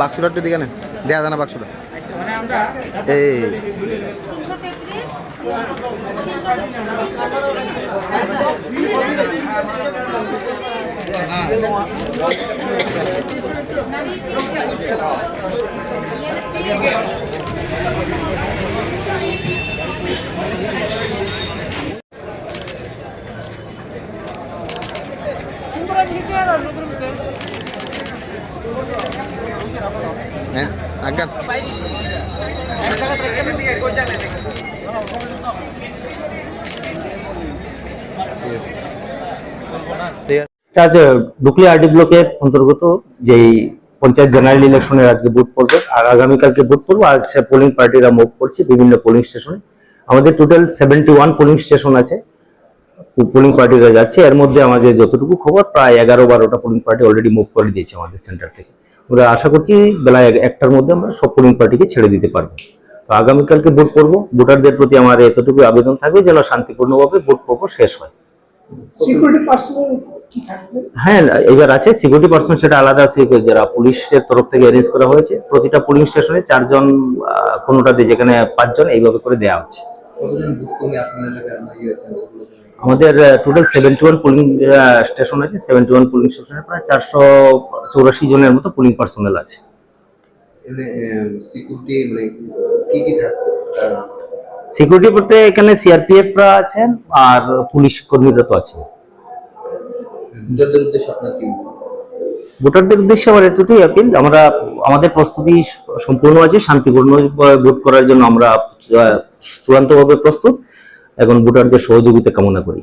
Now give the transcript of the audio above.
বাক্সটা একটু দিকে নেন দেয়া জানা বাক্সটা। এই। আছে আজ ডুকলি আরডি ব্লকের অন্তর্গত যেই পঞ্চায়েত জেনারেল ইলেকশনের আজকে ভোট পড়বে, আর আগামীকালকে ভোট পড়ব আজ পোলিং পার্টিরা মুভ করছে বিভিন্ন পোলিং স্টেশনে আমাদের total seventy one polling station আছে পোলিং পার্টিরা যাচ্ছে, এর মধ্যে আমাদের যতটুকু খবর, প্রায় এগারো বারোটা পোলিং পার্টি অলরেডি মুভ করে দিয়েছে আমাদের সেন্টার থেকে। আমরা আশা করছি বেলা একটার মধ্যে আমরা সব পোলিং পার্টিকে ছেড়ে দিতে পারব। তো আগামীকালকে ভোট পড়ব ভোটারদের প্রতি আমার এতটুকু আবেদন থাকবে যেন শান্তিপূর্ণভাবে ভোট পর্ব শেষ হয়। হ্যাঁ এবার আছে সিকিউরিটি পার্সন সেটা আলাদা আছে যারা পুলিশের তরফ থেকে অ্যারেঞ্জ করা হয়েছে প্রতিটা পুলিং স্টেশনে চারজন কোনোটাতে যেখানে পাঁচজন এইভাবে করে দেওয়া হচ্ছে। কতজন বুক করলে আপনার এলাকায় ইয়ে আমাদের total seventy one polling station আছে। সেভেন্টি ওয়ান পুলিং স্টেশনে প্রায় চারশো চৌরাশি জনের মতো পুলিং পার্সোনাল আছে। সিকিউরিটি মানে কি কি থাকছে? সিকিউরিটি বলতে এখানে সিআরপিএফরা আছেন আর পুলিশ কর্মীরা তো আছে ভোটারদের উদ্দেশ্যে আপনার কি ভোটারদের উদ্দেশ্যে আমার এতটুকুই আপিল আমরা আমাদের প্রস্তুতি সম্পূর্ণ আছে। শান্তিপূর্ণ ভোট করার জন্য আমরা চূড়ান্তভাবে প্রস্তুত। এখন ভোটারদের সহযোগিতা কামনা করি।